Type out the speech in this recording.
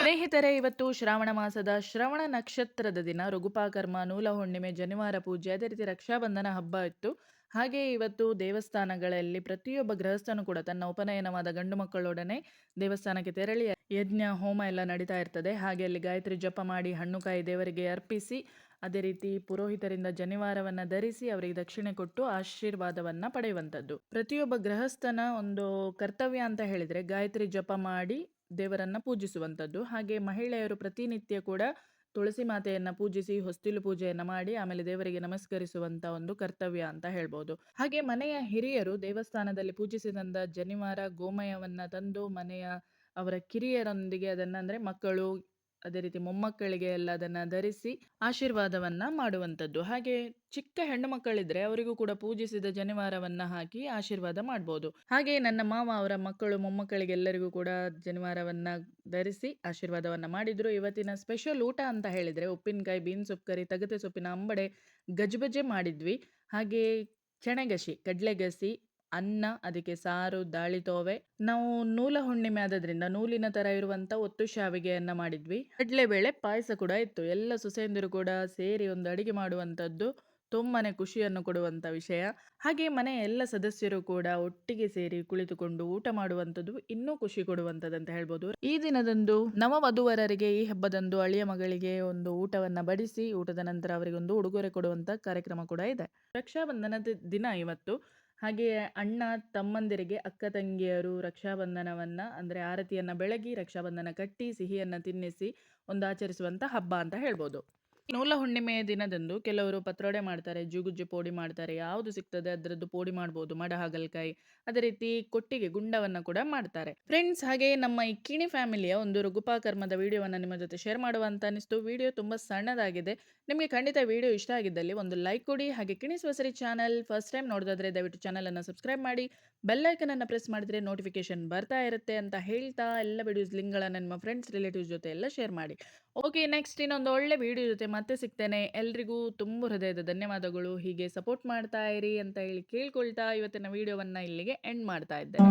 ಸ್ನೇಹಿತರೆ, ಇವತ್ತು ಶ್ರಾವಣ ಮಾಸದ ಶ್ರವಣ ನಕ್ಷತ್ರದ ದಿನ. ರಘುಪಾಕರ್ಮ ನೂಲ ಹುಣ್ಣಿಮೆ ಜನಿವಾರ ಪೂಜೆ, ಅದೇ ರೀತಿ ರಕ್ಷಾಬಂಧನ ಹಬ್ಬ ಇತ್ತು. ಹಾಗೆ ಇವತ್ತು ದೇವಸ್ಥಾನಗಳಲ್ಲಿ ಪ್ರತಿಯೊಬ್ಬ ಗೃಹಸ್ಥನು ಕೂಡ ತನ್ನ ಉಪನಯನವಾದ ಗಂಡು ಮಕ್ಕಳೊಡನೆ ದೇವಸ್ಥಾನಕ್ಕೆ ತೆರಳಿ ಯಜ್ಞ, ಹೋಮ ಎಲ್ಲ ನಡೀತಾ ಇರ್ತದೆ. ಹಾಗೆ ಅಲ್ಲಿ ಗಾಯತ್ರಿ ಜಪ ಮಾಡಿ ಹಣ್ಣು ಕಾಯಿ ದೇವರಿಗೆ ಅರ್ಪಿಸಿ, ಅದೇ ರೀತಿ ಪುರೋಹಿತರಿಂದ ಜನಿವಾರವನ್ನು ಧರಿಸಿ ಅವರಿಗೆ ದಕ್ಷಿಣೆ ಕೊಟ್ಟು ಆಶೀರ್ವಾದವನ್ನ ಪಡೆಯುವಂಥದ್ದು. ಪ್ರತಿಯೊಬ್ಬ ಗೃಹಸ್ಥನ ಒಂದು ಕರ್ತವ್ಯ ಅಂತ ಹೇಳಿದ್ರೆ ಗಾಯತ್ರಿ ಜಪ ಮಾಡಿ ದೇವರನ್ನ ಪೂಜಿಸುವಂಥದ್ದು. ಹಾಗೆ ಮಹಿಳೆಯರು ಪ್ರತಿನಿತ್ಯ ಕೂಡ ತುಳಸಿ ಮಾತೆಯನ್ನ ಪೂಜಿಸಿ, ಹೊಸ್ತಿಲು ಪೂಜೆಯನ್ನ ಮಾಡಿ, ಆಮೇಲೆ ದೇವರಿಗೆ ನಮಸ್ಕರಿಸುವಂತ ಒಂದು ಕರ್ತವ್ಯ ಅಂತ ಹೇಳ್ಬೋದು. ಹಾಗೆ ಮನೆಯ ಹಿರಿಯರು ದೇವಸ್ಥಾನದಲ್ಲಿ ಪೂಜಿಸಿದಂತ ಜನಿವಾರ ಗೋಮಯವನ್ನ ತಂದು ಮನೆಯ ಅವರ ಕಿರಿಯರೊಂದಿಗೆ ಅದನ್ನ ಅಂದ್ರೆ ಮಕ್ಕಳು ಅದೇ ರೀತಿ ಮೊಮ್ಮಕ್ಕಳಿಗೆ ಎಲ್ಲ ಅದನ್ನು ಧರಿಸಿ ಆಶೀರ್ವಾದವನ್ನು ಮಾಡುವಂಥದ್ದು. ಹಾಗೆ ಚಿಕ್ಕ ಹೆಣ್ಣು ಮಕ್ಕಳಿದ್ರೆ ಅವರಿಗೂ ಕೂಡ ಪೂಜಿಸಿದ ಜನಿವಾರವನ್ನು ಹಾಕಿ ಆಶೀರ್ವಾದ ಮಾಡ್ಬೋದು. ಹಾಗೆ ನನ್ನ ಮಾವ ಅವರ ಮಕ್ಕಳು ಮೊಮ್ಮಕ್ಕಳಿಗೆ ಎಲ್ಲರಿಗೂ ಕೂಡ ಜನಿವಾರವನ್ನು ಧರಿಸಿ ಆಶೀರ್ವಾದವನ್ನು ಮಾಡಿದರು. ಇವತ್ತಿನ ಸ್ಪೆಷಲ್ ಊಟ ಅಂತ ಹೇಳಿದರೆ ಉಪ್ಪಿನಕಾಯಿ ಬೀನ್ ಸೊಪ್ಪು ಕರಿ ತಗತೆ ಸೊಪ್ಪಿನ ಅಂಬಡೆ ಗಜ್ಬಜೆ ಮಾಡಿದ್ವಿ. ಹಾಗೆ ಚೆಣಗಸಿ ಕಡ್ಲೆಗಸಿ ಅನ್ನ, ಅದಕ್ಕೆ ಸಾರು, ದಾಳಿ ತೋವೆ. ನಾವು ನೂಲ ಹುಣ್ಣಿಮೆ ಆದದ್ರಿಂದ ನೂಲಿನ ತರ ಇರುವಂತ ಒತ್ತು ಶಾವಿಗೆಯನ್ನ ಮಾಡಿದ್ವಿ. ಕಡ್ಲೆಬೇಳೆ ಪಾಯಸ ಕೂಡ ಇತ್ತು. ಎಲ್ಲ ಸೊಸೆಯಂದಿರು ಕೂಡ ಸೇರಿ ಒಂದು ಅಡಿಗೆ ಮಾಡುವಂತದ್ದು ತುಂಬಾನೇ ಖುಷಿಯನ್ನು ಕೊಡುವಂತ ವಿಷಯ. ಹಾಗೆ ಮನೆಯ ಎಲ್ಲ ಸದಸ್ಯರು ಕೂಡ ಒಟ್ಟಿಗೆ ಸೇರಿ ಕುಳಿತುಕೊಂಡು ಊಟ ಮಾಡುವಂಥದ್ದು ಇನ್ನೂ ಖುಷಿ ಕೊಡುವಂಥದ್ದು ಹೇಳ್ಬೋದು. ಈ ದಿನದಂದು ನವ ವಧುವರರಿಗೆ ಈ ಹಬ್ಬದಂದು ಅಳಿಯ ಮಗಳಿಗೆ ಒಂದು ಊಟವನ್ನ ಬಡಿಸಿ, ಊಟದ ನಂತರ ಅವರಿಗೆ ಒಂದು ಉಡುಗೊರೆ ಕೊಡುವಂತ ಕಾರ್ಯಕ್ರಮ ಕೂಡ ಇದೆ. ರಕ್ಷಾಬಂಧನದ ದಿನ ಇವತ್ತು. ಹಾಗೆ ಅಣ್ಣ ತಮ್ಮಂದಿರಿಗೆ ಅಕ್ಕ ತಂಗಿಯರು ರಕ್ಷಾಬಂಧನವನ್ನು, ಅಂದ್ರೆ ಆರತಿಯನ್ನ ಬೆಳಗಿ, ರಕ್ಷಾಬಂಧನ ಕಟ್ಟಿ, ಸಿಹಿಯನ್ನು ತಿನ್ನಿಸಿ, ಒಂದು ಆಚರಿಸುವಂಥ ಹಬ್ಬ ಅಂತ ಹೇಳ್ಬೋದು. ನೂಲ ಹುಣ್ಣಿಮೆಯ ದಿನದಂದು ಕೆಲವರು ಪತ್ರೊಡೆ ಮಾಡ್ತಾರೆ, ಜುಗುಜ್ಜು ಪೋಡಿ ಮಾಡ್ತಾರೆ, ಯಾವುದು ಸಿಗ್ತದೆ ಅದರದ್ದು ಪೋಡಿ ಮಾಡ್ಬೋದು, ಮಡ, ಹಾಗಲಕಾಯಿ, ಅದೇ ರೀತಿ ಕೊಟ್ಟಿಗೆ, ಗುಂಡವನ್ನ ಕೂಡ ಮಾಡ್ತಾರೆ. ಫ್ರೆಂಡ್ಸ್ ಹಾಗೆ ನಮ್ಮ ಈ ಕಿಣಿ ಫ್ಯಾಮಿಲಿಯ ಒಂದು ರುಗುಪಾಕರ್ಮದ ವಿಡಿಯೋವನ್ನ ನಿಮ್ಮ ಜೊತೆ ಶೇರ್ ಮಾಡುವಂತ ಅನಿಸ್ತು. ವಿಡಿಯೋ ತುಂಬಾ ಸಣ್ಣದಾಗಿದೆ. ನಿಮಗೆ ಖಂಡಿತ ವಿಡಿಯೋ ಇಷ್ಟ ಆಗಿದ್ದಲ್ಲಿ ಒಂದು ಲೈಕ್ ಕೊಡಿ, ಹಾಗೆ ಕಿಣಿ ಸ್ವಸರಿ ಚಾನಲ್ ಫಸ್ಟ್ ಟೈಮ್ ನೋಡೋದಾದ್ರೆ ದಯವಿಟ್ಟು ಚಾನಲ್ ಅನ್ನು ಸಬ್ಸ್ಕ್ರೈಬ್ ಮಾಡಿ. ಬೆಲ್ ಐಕನ್ ಅನ್ನು ಪ್ರೆಸ್ ಮಾಡಿದ್ರೆ ನೋಟಿಫಿಕೇಶನ್ ಬರ್ತಾ ಇರುತ್ತೆ ಅಂತ ಹೇಳ್ತಾ ಎಲ್ಲ ವಿಡಿಯೋಸ್ ಲಿಂಕ್ಗಳನ್ನು ನಿಮ್ಮ ಫ್ರೆಂಡ್ಸ್ ರಿಲೇಟಿವ್ಸ್ ಜೊತೆ ಎಲ್ಲ ಶೇರ್ ಮಾಡಿ. ಓಕೆ ನೆಕ್ಸ್ಟ್ ಇನ್ನೊಂದು ಒಳ್ಳೆ ವಿಡಿಯೋ ಜೊತೆ ಮತ್ತೆ ಸಿಗ್ತೇನೆ. ಎಲ್ರಿಗೂ ತುಂಬ ಹೃದಯದ ಧನ್ಯವಾದಗಳು. ಹೀಗೆ ಸಪೋರ್ಟ್ ಮಾಡ್ತಾ ಇರಿ ಅಂತ ಹೇಳಿ ಕೇಳ್ಕೊಳ್ತಾ ಇವತ್ತಿನ ವಿಡಿಯೋವನ್ನ ಇಲ್ಲಿಗೆ ಎಂಡ್ ಮಾಡ್ತಾ ಇದ್ದೇನೆ.